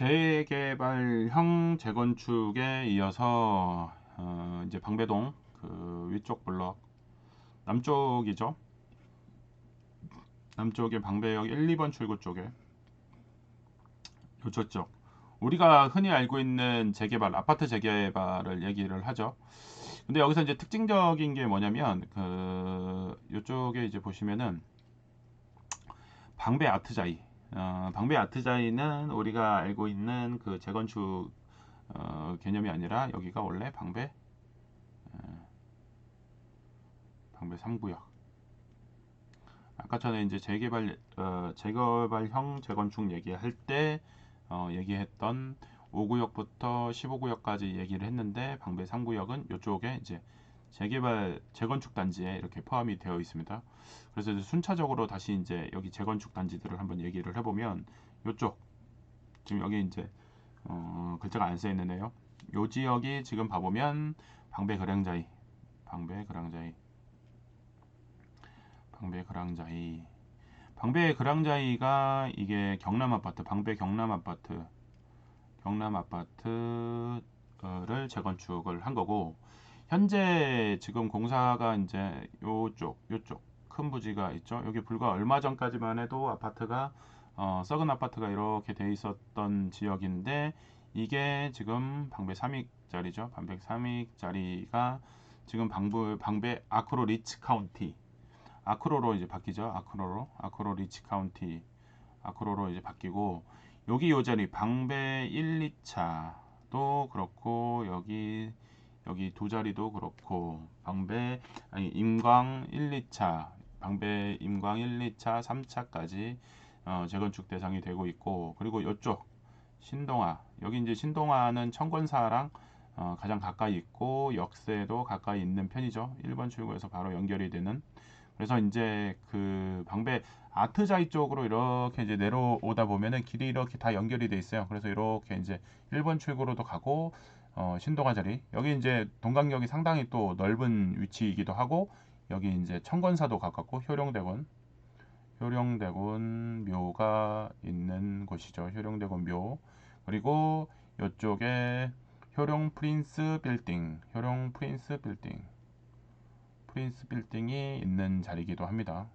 재개발형 재건축에 이어서 어, 이제 방배동 그 위쪽 블럭 남쪽이죠. 남쪽에 방배역 1, 2번 출구 쪽에 요쪽 우리가 흔히 알고 있는 재개발 아파트 재개발을 얘기를 하죠. 근데 여기서 이제 특징적인 게 뭐냐면 그 요쪽에 이제 보시면은 방배 아트자이 어, 방배 아트자이는 우리가 알고 있는 그 재건축 어, 개념이 아니라 여기가 원래 방배 어, 방배 3구역. 아까 전에 이제 재개발 어, 재개발형 재건축 얘기할 때 어, 얘기했던 5구역부터 15구역까지 얘기를 했는데 방배 3구역은 이쪽에 이제 재개발 재건축 단지에 이렇게 포함이 되어 있습니다. 그래서 순차적으로 다시 이제 여기 재건축 단지들을 한번 얘기를 해보면 이쪽 지금 여기 이제 어, 글자가 안써 있는데요. 요 지역이 지금 봐보면 방배 그랑자이 방배 그랑자이 방배 그랑자이 방배 그랑자이가 이게 경남 아파트 방배 경남 아파트 경남 아파트를 재건축을 한 거고 현재 지금 공사가 이제 요쪽 요쪽 큰 부지가 있죠. 여기 불과 얼마 전까지만 해도 아파트가 어, 썩은 아파트가 이렇게 돼 있었던 지역인데 이게 지금 방배 3익짜리죠. 방배 3익짜리가 지금 방부, 방배 아크로 리치 카운티 아크로로 이제 바뀌죠. 아크로로 아크로 리치 카운티 아크로로 이제 바뀌고 여기 요 자리 방배 1, 2차도 그렇고 여기 여기 두 자리도 그렇고 방배 아니 임광 1, 2차 방배 임광 1, 2차 3차까지 어, 재건축 대상이 되고 있고 그리고 이쪽 신동아 여기 이제 신동아는 청권사랑 어, 가장 가까이 있고 역세도 가까이 있는 편이죠. 1번 출구에서 바로 연결이 되는 그래서 이제 그 방배 아트자이 쪽으로 이렇게 이제 내려오다 보면은 길이 이렇게 다 연결이 돼 있어요. 그래서 이렇게 이제 1번 출구로도 가고 어, 신동아 자리. 여기 이제 동강역이 상당히 또 넓은 위치이기도 하고 여기 이제 청건사도 가깝고 효령대군. 효령대군 묘가 있는 곳이죠. 효령대군 묘. 그리고 이쪽에 효령 프린스 빌딩. 효령 프린스 빌딩 프린스 빌딩이 있는 자리이기도 합니다.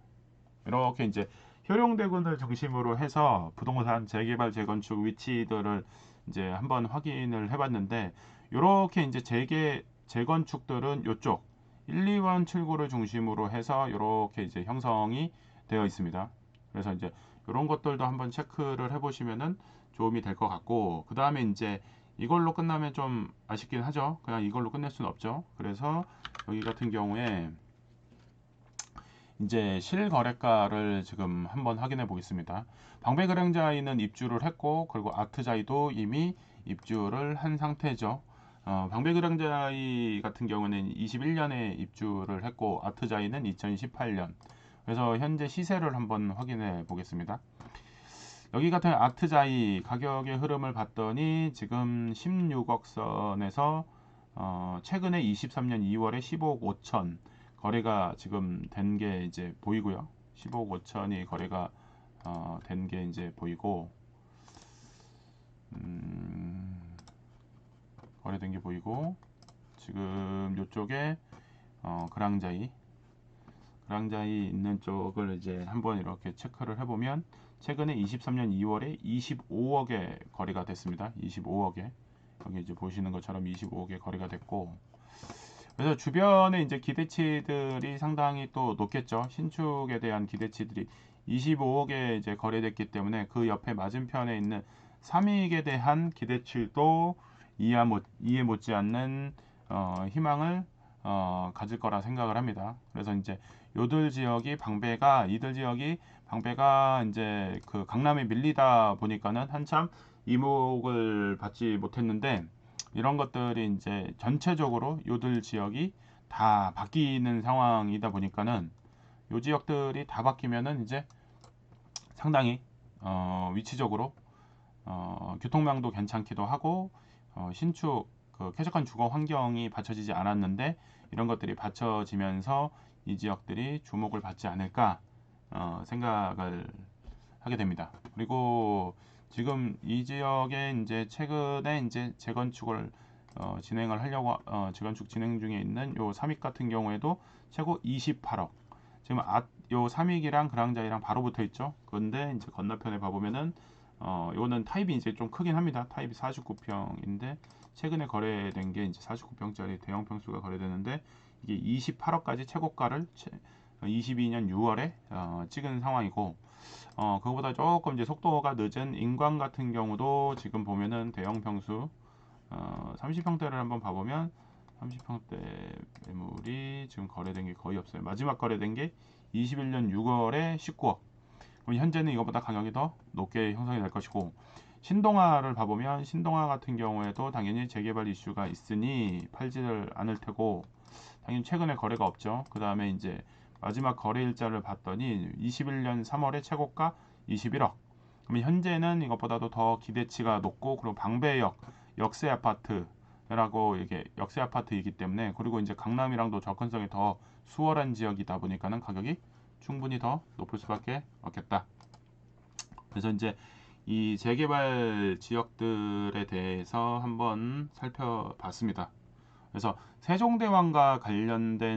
이렇게 이제 효령대군을 중심으로 해서 부동산 재개발 재건축 위치들을 이제 한번 확인을 해봤는데 이렇게 이제 재개 재건축들은 이쪽 1, 2번 출구를 중심으로 해서 이렇게 이제 형성이 되어 있습니다. 그래서 이제 이런 것들도 한번 체크를 해보시면은 도움이 될 것 같고 그 다음에 이제 이걸로 끝나면 좀 아쉽긴 하죠. 그냥 이걸로 끝낼 수는 없죠. 그래서 여기 같은 경우에 이제 실거래가를 지금 한번 확인해 보겠습니다. 방배그량자이는 입주를 했고 그리고 아트자이도 이미 입주를 한 상태죠. 어, 방배그량자이 같은 경우는 21년에 입주를 했고 아트자이는 2018년 그래서 현재 시세를 한번 확인해 보겠습니다. 여기 같은 아트자이 가격의 흐름을 봤더니 지금 16억 선에서 어, 최근에 23년 2월에 15억 5천 거래가 지금 된 게 이제 보이고요. 15억 5천이 거래가 어, 된 게 이제 보이고 음, 거래된 게 보이고 지금 이쪽에 어, 그랑자이 그 랑자이 있는 쪽을 이제 한번 이렇게 체크를 해보면 최근에 23년 2월에 25억에 거래가 됐습니다. 25억에 여기 이제 보시는 것처럼 25억에 거래가 됐고 그래서 주변에 이제 기대치들이 상당히 또 높겠죠. 신축에 대한 기대치들이 25억에 이제 거래됐기 때문에 그 옆에 맞은편에 있는 3익에 대한 기대치도 이해, 못, 이해 못지않는 어, 희망을 어, 가질 거라 생각을 합니다. 그래서 이제 요들 지역이 방배가 이들 지역이 방배가 이제 그 강남에 밀리다 보니까는 한참 이목을 받지 못했는데 이런 것들이 이제 전체적으로 요들 지역이 다 바뀌는 상황이다 보니까는 요 지역들이 다 바뀌면은 이제 상당히 어, 위치적으로 어, 교통망도 괜찮기도 하고 어, 신축 그 쾌적한 주거 환경이 받쳐지지 않았는데 이런 것들이 받쳐지면서 이 지역들이 주목을 받지 않을까 어, 생각을 하게 됩니다. 그리고 지금 이 지역에 이제 최근에 이제 재건축을 어, 진행을 하려고 어, 재건축 진행 중에 있는 요 삼익 같은 경우에도 최고 28억. 지금 아, 요 삼익이랑 그랑자이랑 바로 붙어 있죠. 그런데 이제 건너편에 봐 보면은 어, 요거는 타입이 이제 좀 크긴 합니다. 타입이 49평인데 최근에 거래된 게 이제 49평짜리 대형 평수가 거래되는데 이게 28억까지 최고가를 채, 22년 6월에 어, 찍은 상황이고 어, 그거보다 조금 이제 속도가 늦은 인광 같은 경우도 지금 보면은 대형 평수 어, 30평대를 한번 봐보면 30평대 매물이 지금 거래된 게 거의 없어요. 마지막 거래된 게 21년 6월에 19억. 그럼 현재는 이거보다 가격이 더 높게 형성이 될 것이고 신동아를 봐보면 신동아 같은 경우에도 당연히 재개발 이슈가 있으니 팔지를 않을 테고 당연히 최근에 거래가 없죠. 그 다음에 이제 마지막 거래 일자를 봤더니 21년 3월에 최고가 21억. 그럼 현재는 이것보다도 더 기대치가 높고 그리고 방배역 역세 아파트라고 이게 역세 아파트이기 때문에 그리고 이제 강남이랑도 접근성이 더 수월한 지역이다 보니까는 가격이 충분히 더 높을 수밖에 없겠다. 그래서 이제 이 재개발 지역들에 대해서 한번 살펴봤습니다. 그래서 세종대왕과 관련된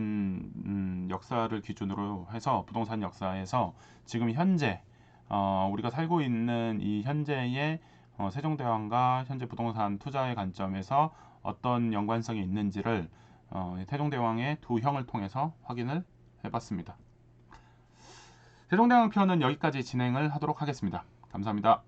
음, 역사를 기준으로 해서 부동산 역사에서 지금 현재 어, 우리가 살고 있는 이 현재의 어, 세종대왕과 현재 부동산 투자의 관점에서 어떤 연관성이 있는지를 어, 세종대왕의 두 형을 통해서 확인을 해봤습니다. 세종대왕 편은 여기까지 진행을 하도록 하겠습니다. 감사합니다.